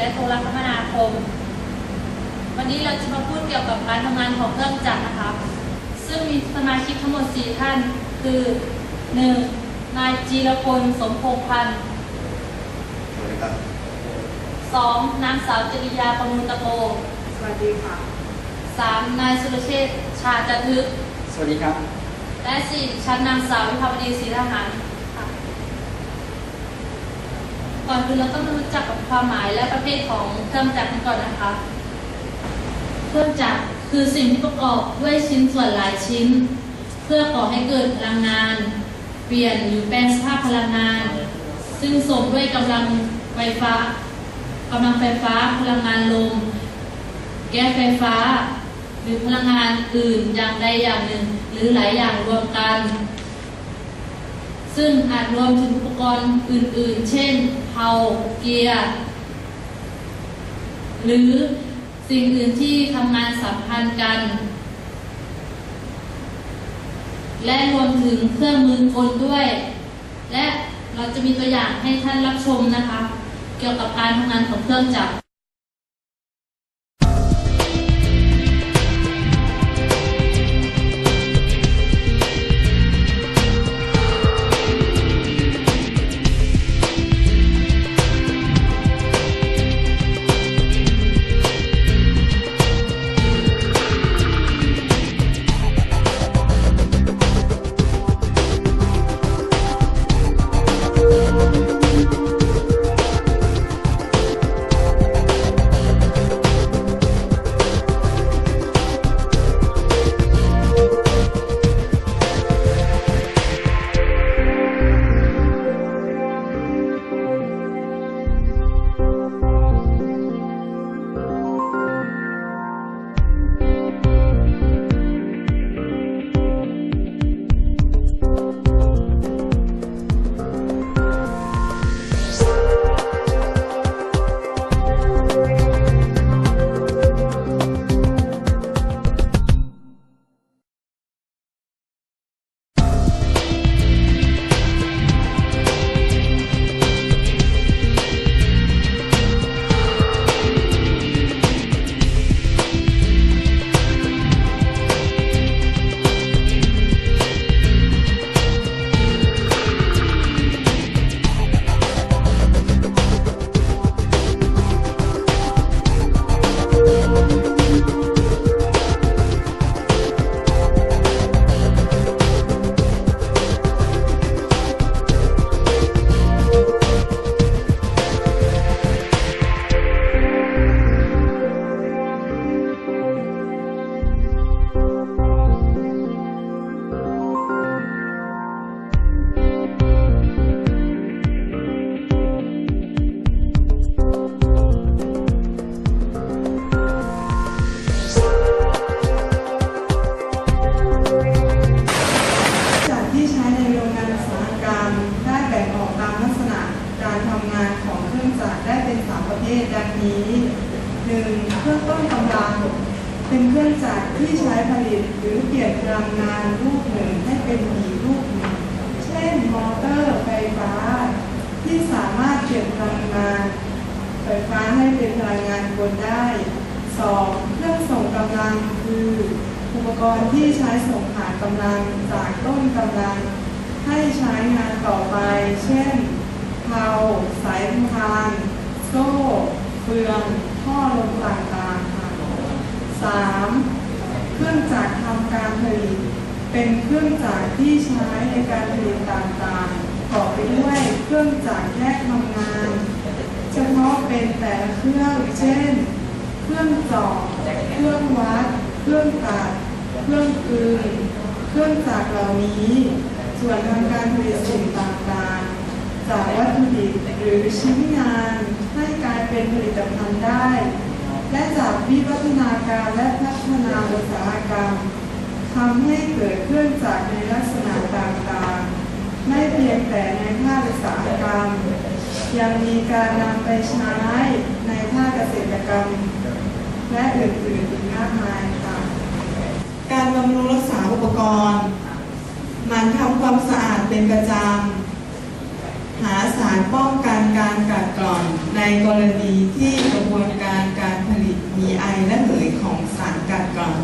และโทรคมนาคม วันนี้เราจะมาพูดเกี่ยวกับการทำงานของเครื่องจักรนะครับซึ่งมีสมาชิกทั้งหมด 4 ท่าน คือ 1. นายจีรพลสมพงษ์พันธ์ สวัสดีครับ 2. นางสาวจริยาประมูลตะโก สวัสดีค่ะ 3. นายสุรเชษฐ์ชาจทึก สวัสดีครับ และ 4. ชั้นนางสาววิภาวดีศรีทหารค่ะ ก่อนอื่นเราต้องรู้จักกับความหมายและประเภทของเครื่องจักรกันก่อนนะคะ เครื่องจักรคือสิ่งที่ประกอบด้วยชิ้นส่วนหลายชิ้น เพื่อก่อให้เกิดพลังงาน เปลี่ยนหรือแปลงสภาพพลังงาน ซึ่งส่งด้วยกำลังไฟฟ้ากำลังไฟฟ้า พลังงานลม แก๊สไฟฟ้า หรือพลังงานอื่นอย่างใดอย่างหนึ่ง หรือหลายอย่างรวมกัน ซึ่งอาจรวมถึงอุปกรณ์อื่น ๆ เช่นเพลาเกียร์ หรือสิ่งอื่นที่ทำงานสัมพันธ์กัน และรวมถึงเครื่องมือกลด้วย และเราจะมีตัวอย่างให้ท่านรับชมนะคะ เกี่ยวกับการทำงานของเครื่องจักร เป็นสามประเภทดังนี้หนึ่งเครื่องต้นกำลัง เป็นเครื่องจักรที่ใช้ผลิตหรือเปลี่ยนพลังงานรูปหนึ่งให้เป็นอีกรูปหนึ่ง เช่นมอเตอร์ไฟฟ้า ที่สามารถเปลี่ยนพลังงาน ไฟฟ้าให้เป็นพลังงานกลได้ 2. เครื่องส่งกำลังคืออุปกรณ์ที่ใช้ส่งผ่านกำลังจากต้นกำลัง ให้ใช้งานต่อไป เช่นเพลาสายพาน โซ่เฟืองท่อลมต่างๆค่ะ 3. เครื่องจักรทำการผลิต เป็นเครื่องจักรที่ใช้ในการผลิตต่างๆประกอบไปด้วยเครื่องจักรแยกทำงาน เฉพาะเป็นแต่ละเครื่องเช่น เครื่องจาะเครื่องวัด เครื่องตัด เครื่องกลืนเครื่องจักรเหล่านี้ ส่วนทางการผลิตสิ่งต่างๆ จากวัตถุดิบหรือชิ้นงาน เป็นผลิตภัณฑ์ได้ และจากวิวัฒนาการและพัฒนาอุตสาหกรรมทำให้เกิดเครื่องจักรในลักษณะต่างๆ ไม่เพียงแต่ในภาคอุตสาหกรรม ยังมีการนำไปใช้ในภาคเกษตรกรรม และอื่นๆอีกมากมายค่ะ การบำรุงรักษาอุปกรณ์ มันทำความสะอาดเป็นประจำาสารป้องกันการกัดกร่อนในกรณีที่กระบวนการการผลิตมีไอและเหยของสารกัดกร่อน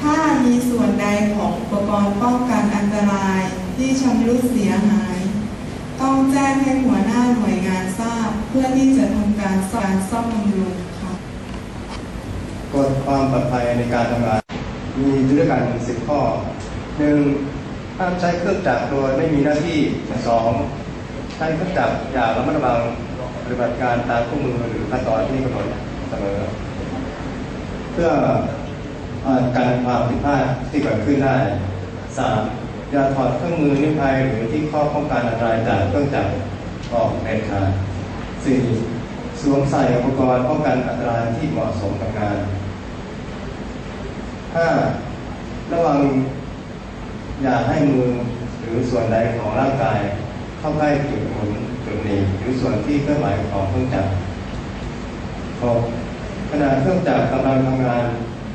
ถ้ามีส่วนใดของอุปกรณ์ป้องกันอันตรายที่ชำรุดเสียหาย ต้องแจ้งให้หัวหน้าหน่วยงานทราบ เพื่อที่จะทำการซ่อมซ่อมบำรุงค่ะกฎความปลอดภัยในการทำงาน มีด้วยกันสิบข้อหนึ่งห้ามใช้เครื่องจักรโดยไม่มีหน้าที่สอง ใช้เครื่องจักรอย่าระมัดระวังปฏิบัติการตามคู่มือหรือขั้นตอนที่กำหนดเสมอ เพื่อการความผิดพลาดที่เกิดขึ้นได้สามอย่าถอดเครื่องมือนิรภัยหรือที่ข้อป้องกันอันตรายจากเครื่องจักรออกเด็ดขาดสี่สวมใส่อุปกรณ์ป้องกันอันตรายที่เหมาะสมกับงานห้าระวังอย่าให้มือหรือส่วนใดของร่างกาย เข้าใกล้จุดหมุนจุดหนีบหรือส่วนที่เคลื่อนไหวของเครื่องจักรหกขณะเครื่องจักรกำลังทำงาน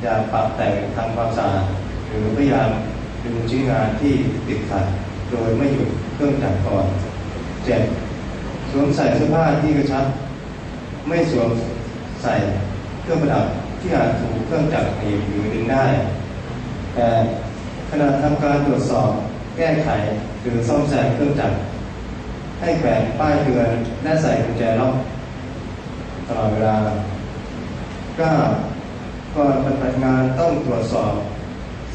อย่าปรับแต่งทำความสะอาดหรือพยายามดึงชิ้นงานที่ติดขัด โดยไม่หยุดเครื่องจักรก่อนเจ็ดสวมใส่เสื้อผ้าที่กระชับ ไม่สวมใส่เครื่องประดับที่อาจถูกเครื่องจักรหนีบหรือดึงได้ แต่ขณะทำการตรวจสอบแก้ไขหรือซ่อมแซมเครื่องจักร ให้แขวนป้ายเตือนและใส่กุญแจล็อกตลอดเวลา 9. ก่อนปฏิบัติงานต้องตรวจสอบ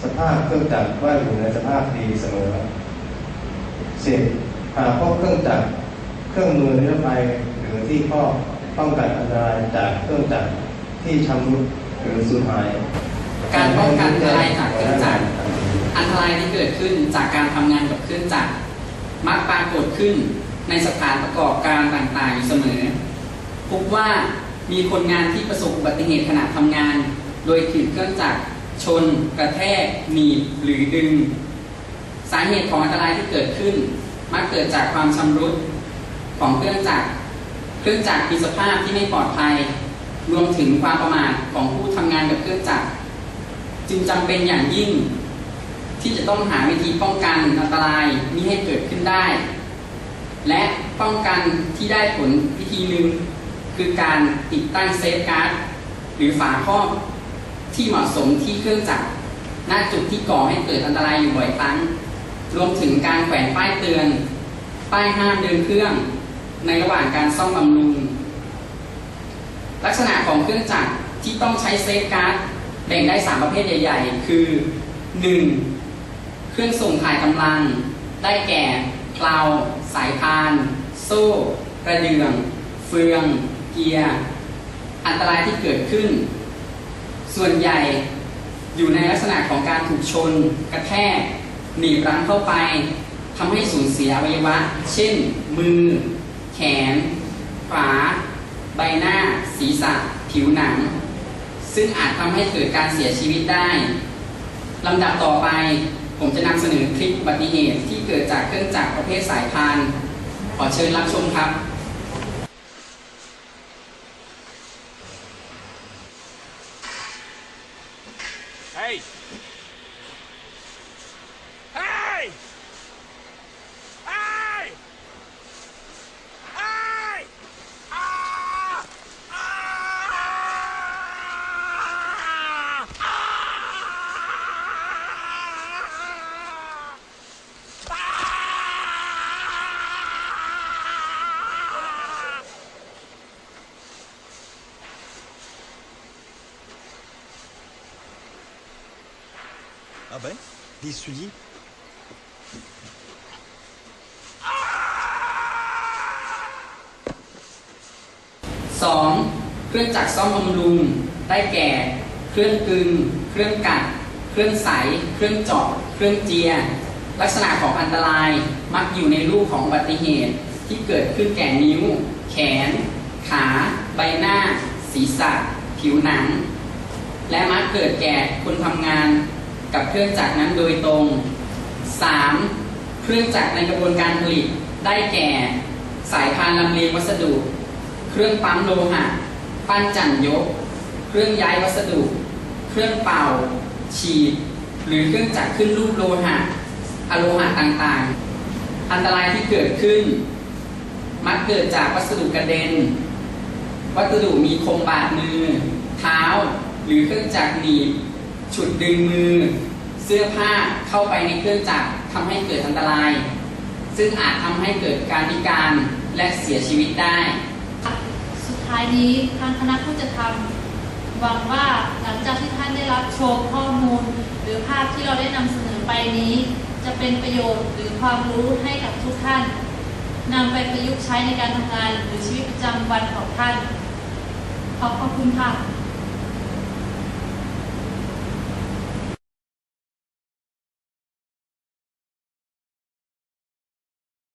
สภาพเครื่องจักรว่าอยู่ในสภาพดีเสมอ 10. หากพบเครื่องจักรเครื่องมือนิรภัยหรือที่ข้อป้องกันอันตรายจากเครื่องจักรที่ชำรุดหรือสูญหาย การป้องกันอันตรายจากเครื่องจักรอันตรายที่เกิดขึ้นจากการทำงานกับเครื่องจักรมักปรากฏขึ้น ในสถานประกอบการต่างๆอยู่เสมอ พบว่ามีคนงานที่ประสบอุบัติเหตุขณะทำงาน โดยถูกเครื่องจักรชน กระแทกหนีบหรือดึง สาเหตุของอันตรายที่เกิดขึ้น มักเกิดจากความชำรุดของเครื่องจักร เครื่องจักรมีสภาพที่ไม่ปลอดภัย รวมถึงความประมาทของผู้ทำงานกับเครื่องจักร จึงจำเป็นอย่างยิ่ง ที่จะต้องหาวิธีป้องกันอันตรายมิให้เกิดขึ้นได้ และป้องกันที่ได้ผลวิธีหนึ่งคือการติดตั้งเซฟการ์ดหรือฝาครอบที่เหมาะสมที่เครื่องจักรณจุดที่ก่อให้เกิดอันตรายอยู่บ่อยครั้ง รวมถึงการแขวนป้ายเตือน ป้ายห้ามเดินเครื่อง ในระหว่างการซ่อมบำรุง ลักษณะของเครื่องจักรที่ต้องใช้เซฟการ์ดแบ่งได้ 3 ประเภทใหญ่ ๆ คือ 1. เครื่องส่งถ่ายกำลัง ได้แก่เพลาว สายพาน โซ่ กระเดื่อง เฟือง เกียร์ อันตรายที่เกิดขึ้น ส่วนใหญ่อยู่ในลักษณะของการถูกชน กระแทก หนีบรั้งเข้าไปทำให้สูญเสียอวัยวะ เช่น มือ แขนขาใบหน้า ศีรษะ ผิวหนัง ซึ่งอาจทำให้เกิดการเสียชีวิตได้ลำดับต่อไป ผมจะนำเสนอคลิปอุบัติเหตุที่เกิดจากเครื่องจักรประเภทสายพาน ขอเชิญรับชมครับ Ah ben Des souliers 2. เครื่องจักรซ่อมบำรุง ได้แก่ เครื่องกึง เครื่องกัด เครื่องใส เครื่องเจาะ เครื่องเจีย ลักษณะของอันตรายมักอยู่ในรูปของอุบัติเหตุที่เกิดขึ้นแก่นิ้ว แขน ขา ใบหน้า ศีรษะ ผิวหนัง และมักเกิดแก่คนทำงาน กับเครื่องจักรนั้นโดยตรง 3. เครื่องจักรในกระบวนการผลิตได้แก่ สายพานลำเลียงวัสดุ เครื่องปั๊มโลหะ ปั้นจั่นยก เครื่องย้ายวัสดุ เครื่องเป่า ฉีด หรือเครื่องจักรขึ้นรูปโลหะอโลหะต่างๆ อันตรายที่เกิดขึ้น มักเกิดจากวัสดุกระเด็น วัสดุมีคมบาดมือ เท้า หรือเครื่องจักรหนีบ ฉุดดึงมือ เสื้อผ้าเข้าไปในเครื่องจักรทำให้เกิดอันตราย ซึ่งอาจทำให้เกิดการพิการและเสียชีวิตได้ สุดท้ายนี้ทางคณะผู้จัดทำหวังว่าหลังจากที่ท่านได้รับชมข้อมูล หรือภาพที่เราได้นำเสนอไปนี้ จะเป็นประโยชน์หรือความรู้ให้กับทุกท่านนำไปประยุกต์ใช้ในการทำงานหรือชีวิตประจำวันของท่าน ขอบพระคุณค่ะ